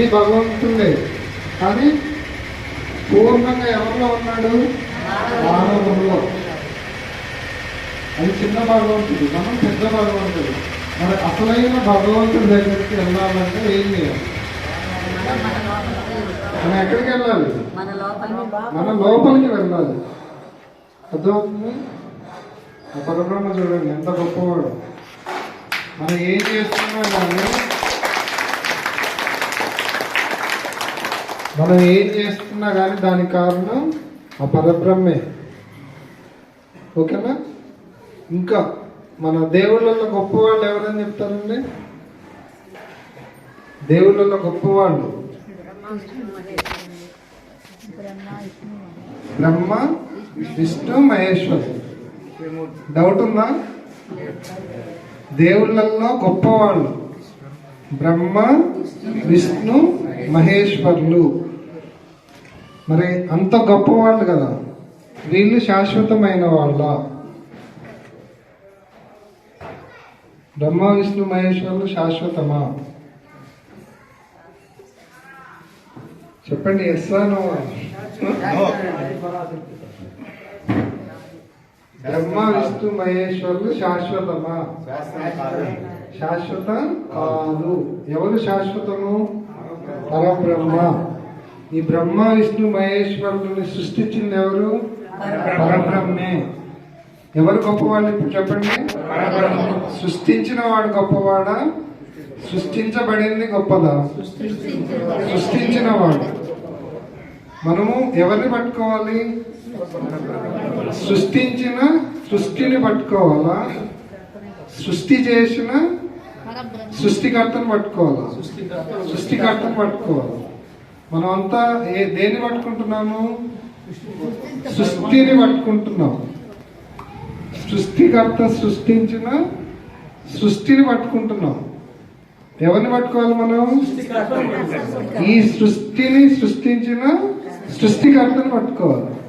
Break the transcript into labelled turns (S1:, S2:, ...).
S1: ఇది భగవంతుడే. కానీ పూర్ణంగా ఎవరిలో ఉన్నాడు? మానవుల్లో. అది చిన్న భగవంతుడు మనం పెద్ద భగవంతుడు. మరి అసలైన భగవంతుడి దగ్గరికి వెళ్ళాలంటే ఏం చేయాలి? మనం ఎక్కడికి వెళ్ళాలి?
S2: మన
S1: మన లోపలికి వెళ్ళాలి. అర్థమవుతుంది? ఆ పరబ్రహ్మ చూడండి ఎంత గొప్పవాడు. మనం ఏం చేస్తున్నా కానీ మనం ఏం చేస్తున్నా కానీ దానికి కారణం ఆ పరబ్రహ్మే. ఓకేనా? ఇంకా మన దేవుళ్ళల్లో గొప్పవాళ్ళు ఎవరని చెప్తారండి? దేవుళ్ళల్లో గొప్పవాళ్ళు. బ్రహ్మ విష్ణు మహేశ్వర్. డౌట్ ఉందా? దేవుళ్ళల్లో గొప్పవాళ్ళు. బ్రహ్మ విష్ణు మహేశ్వర్లు. మరి అంత గొప్పవాళ్ళు కదా. వీళ్ళు శాశ్వతమైన వాళ్ళ. బ్రహ్మ విష్ణు మహేశ్వరులు శాశ్వతమా? చెప్పండి ఎస్ బ్రహ్మ విష్ణు మహేశ్వరులు శాశ్వతమా? శాశ్వత కాదు. ఎవరు శాశ్వతము? పరబ్రహ్మ. ఈ బ్రహ్మ విష్ణు మహేశ్వరుని సృష్టించింది ఎవరు? పరబ్రహ్మే. ఎవరు గొప్పవాళ్ళు ఇప్పుడు చెప్పండి? సృష్టించిన వాడు గొప్పవాడా? సృష్టించబడింది గొప్పదా? సృష్టించిన వాడు. మనము ఎవరిని పట్టుకోవాలి? సృష్టించిన సృష్టిని పట్టుకోవాలా? సృష్టి చేసిన సృష్టికర్తను పట్టుకోవాలా? సృష్టికర్తను పట్టుకోవాలి? మనం అంతా ఏ దేన్ని పట్టుకుంటున్నాము? సృష్టిని పట్టుకుంటున్నాం. సృష్టికర్త సృష్టించిన సృష్టిని పట్టుకుంటున్నాం. ఎవరిని పట్టుకోవాలి మనం? ఈ సృష్టిని సృష్టించిన సృష్టికర్తను పట్టుకోవాలి.